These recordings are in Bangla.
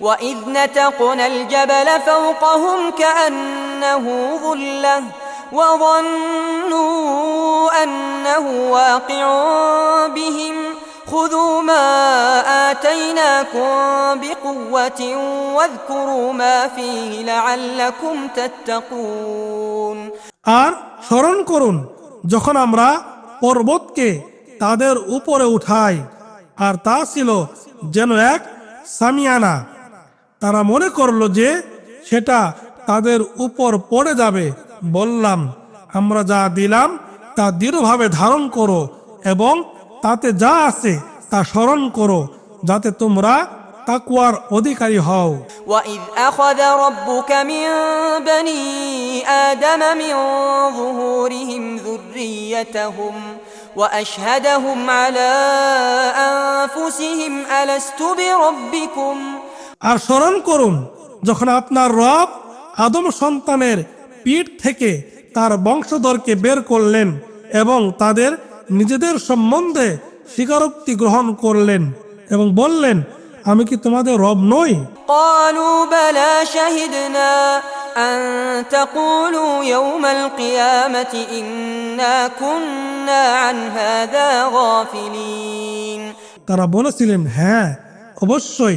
وإذ نتقنا الجبل فوقهم كأنه ظلة وظنوا أنه واقع بهم خذوا ما آتيناكم بقوة واذكروا ما فيه لعلكم تتقون আর স্মরণ করুন যখন আমরা পর্বতকে তাদের উপরে উঠাই আর তা ছিল যেন এক সামিয়ানা তারা মনে করলো যে সেটা তাদের উপর পড়ে যাবে বললাম আমরা যা দিলাম তা দৃঢ়ভাবে ধারণ করো এবং তাতে যা আছে তা স্মরণ করো যাতে তোমরা তাকুয়ার অধিকারী হও وإذ أخذ ربك من بني آدم من ظهورهم ذريتهم وأشهدهم على أنفسهم ألست بربكم আর স্মরণ করুন যখন আপনার রব আদম সন্তানের পিঠ থেকে তার বংশধরকে বের করলেন এবং তাদের নিজেদের সম্বন্ধে স্বীকারোক্তি গ্রহণ করলেন এবং বললেন আমি কি তোমাদের রব নই? তারা বলেছিলেন হ্যাঁ অবশ্যই।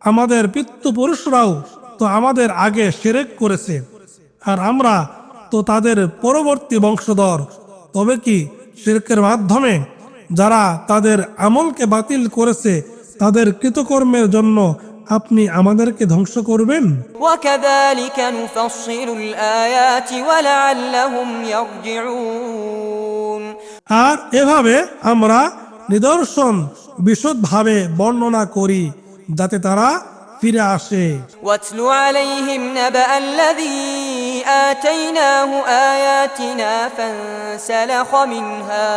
আমাদের পিতৃপুরুষরাও তো আমাদের আগে সেরেক করেছে। আর আমরা তো তাদের পরবর্তী বংশধর। তবে কি শিরকের মাধ্যমে যারা তাদের আমলকে বাতিল করেছে তাদের কৃতকর্মের জন্য আপনি আমাদেরকে ধ্বংস করবেন? আর এভাবে আমরা নিদর্শন বিশদভাবে বর্ণনা করি। যাতে তারা ফিরে আসে واتل عليهم نبأ الذي آتيناه آياتنا فانسلخ منها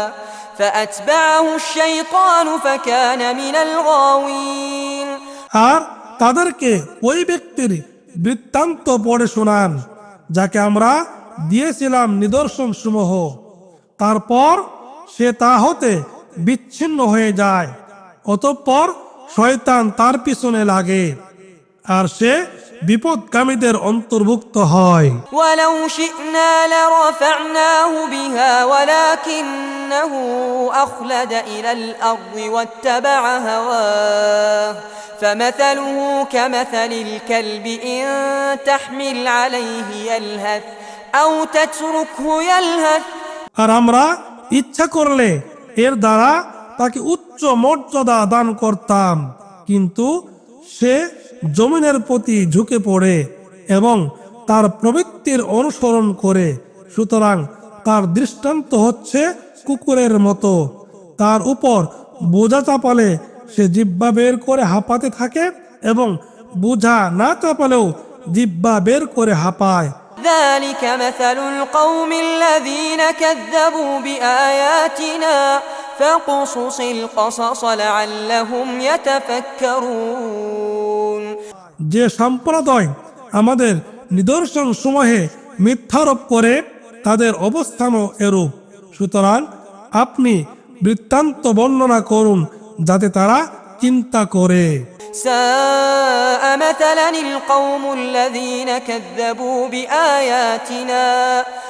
فأتبعه الشيطان فكان من الغاوين আর তাদেরকে ওই ব্যক্তির বৃত্তান্ত পড়ে শোনান যাকে আমরা দিয়েছিলাম নিদর্শন সমূহ তারপর সে তা হতে বিচ্ছিন্ন হয়ে যায় অতঃপর শয়তান তার পিছনে লাগে আর সে বিপদগামীদের অন্তর্ভুক্ত হয় ولو شئنا لرفعناه بها ولكنه أخلد إلى الأرض واتبع هواه فمثله كمثل الكلب إن تحمل عليه يلهث أو تتركه يلهث আর আমরা ইচ্ছা করলে এর দ্বারা তাকে উচ্চ মর্যাদা দান করতাম কিন্তু সে জমিনের প্রতি ঝুঁকে পড়ে এবং তার প্রবৃত্তির অনুসরণ করে সুতরাং তার দৃষ্টান্ত হচ্ছে কুকুরের মতো তার উপর বোঝা চাপালে সে জিব্বা বের করে হাঁপাতে থাকে এবং বোঝা না চাপালেও জিব্বা বের করে হাঁপায় ذلك مثل القوم الذين كذبوا بآياتنا فاقصص القصص لعلهم يتفكرون যে সম্প্রদায় আমাদের নিদর্শন সমূহে মিথ্যারোপ করে তাদের অবস্থানও এরূপ সুতরাং আপনি বৃত্তান্ত বর্ণনা করুন যাতে তারা চিন্তা করে ساء مثلا القوم الذين كذبوا بآياتنا وأنفسهم كانوا يظلمون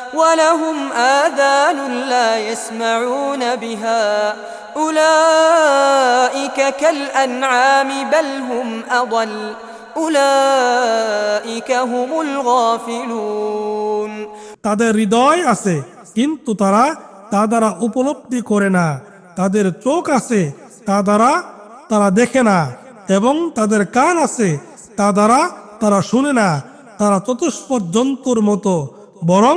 ولهم آذان لا يسمعون بها أولئك كالأنعام بل هم أضل أولئك هم الغافلون তাদের হৃদয় আছে কিন্তু তারা তা দ্বারা উপলব্ধি করে না তাদের চোখ আছে তা দ্বারা তারা দেখে না এবং তাদের কান আছে তা দ্বারা তারা শুনে না তারা চতুষ্পদ জন্তুর মতো বরং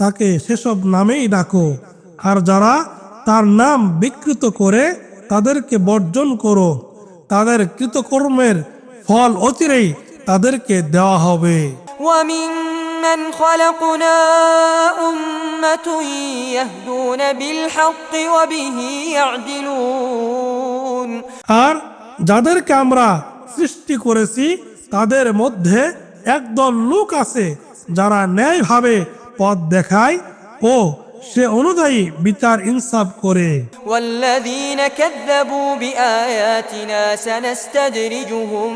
তাকে সেসব নামেই ডাকো আর যারা তার নাম বিকৃত করে তাদেরকে বর্জন করো তাদের কৃতকর্মের ফল অচিরেই তাদেরকে দেওয়া হবে وممن خلقنا أمة يهدون بالحق وبه يعدلون আর যাদেরকে আমরা সৃষ্টি করেছি তাদের মধ্যে একদল লোক আছে যারা ন্যায়ভাবে পথ দেখায় ও সে অনুযায়ী বিচার ইনসাফ করে والذين كذبوا بآياتنا سنستدرجهم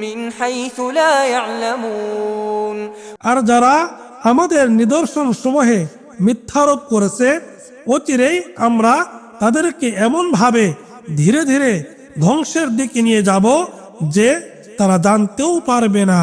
من حيث لا يعلمون আর যারা আমাদের নিদর্শন সমূহে মিথ্যারোপ করেছে অচিরেই আমরা তাদেরকে এমন ভাবে ধীরে ধীরে ধ্বংসের দিকে নিয়ে যাব যে তারা জানতেও পারবে না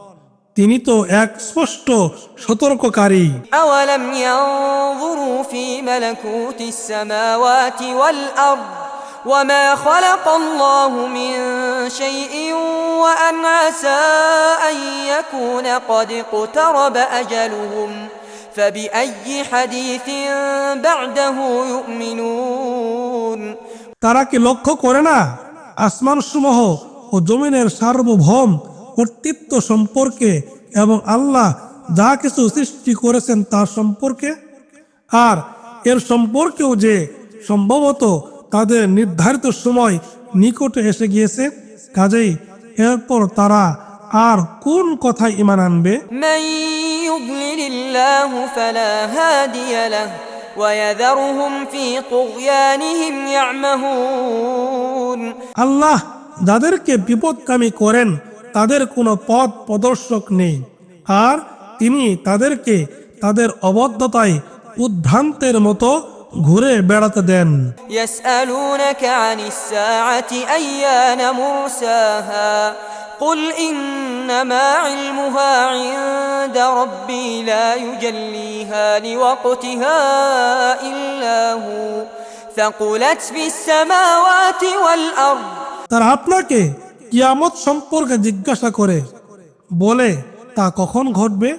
তিনি তো এক স্পষ্ট সতর্ককারী أولم ينظروا في ملكوت السماوات والأرض وما خلق الله من شيء وأن عسى أن يكون قد اقترب أجلهم فبأي حديث بعده يؤمنون তারা কি লক্ষ্য করে না আসমান সমূহ ও জমিনের সার্বভৌম কর্তৃত্ব সম্পর্কে এবং আল্লাহ যা কিছু সৃষ্টি করেছেন তার সম্পর্কে। আর এর সম্পর্কেও যে সম্ভবত তাদের নির্ধারিত সময় নিকটে এসে গিয়েছে কাজেই এরপর তারা আর কোন কথায় ইমান আনবে? আল্লাহ যাদেরকে বিপদকামী করেন তাদের কোনো পথ প্রদর্শক নেই আর তিনি তাদেরকে তাদের অবদ্ধতায় উদ্ভ্রান্তের মতো ঘুরে বেড়াতে দেন يسألونك عن الساعة أيان مرساها قل إنما علمها عند ربي لا يجليها لوقتها إلا هو ثقلت في السماوات والأرض তারা আপনাকে কিয়ামত সম্পর্কে জিজ্ঞাসা করে বলে তা কখন ঘটবে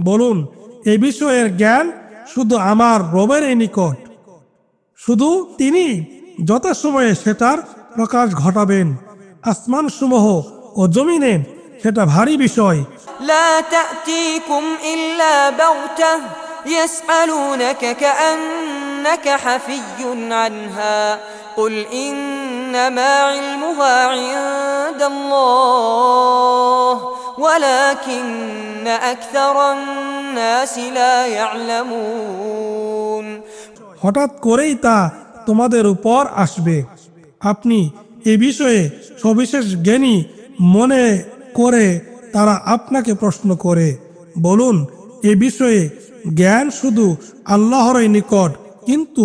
বলুন এ বিষয়ের জ্ঞান শুধু আমার রবের নিকট শুধু তিনি যথাসময়ে সেটার প্রকাশ ঘটাবেন আসমান সমূহ ও জমিনে সেটা ভারী বিষয় لا تأتيكم إلا بغتة يسألونك كأنك حفي عنها قل إنما علمها عند الله ولكن أكثر الناس لا يعلمون হঠাৎ করেই তা তোমাদের উপর আসবে আপনি এ বিষয়ে সবিশেষ জ্ঞানী মনে করে তারা আপনাকে প্রশ্ন করে বলুন এ বিষয়ে জ্ঞান শুধু আল্লাহরই নিকট কিন্তু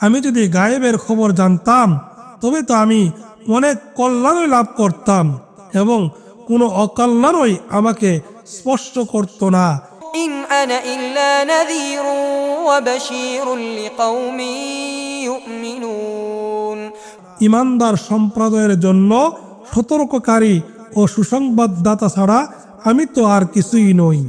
আমি যদি গায়েবের খবর জানতাম তবে তো আমি অনেক কল্যাণই লাভ করতাম এবং কোনো অকল্যাণই আমাকে স্পষ্ট করত না। ইমানদার সম্প্রদায়ের জন্য সতর্ককারী ও সুসংবাদদাতা ছাড়া আমি তো আর কিছুই নই।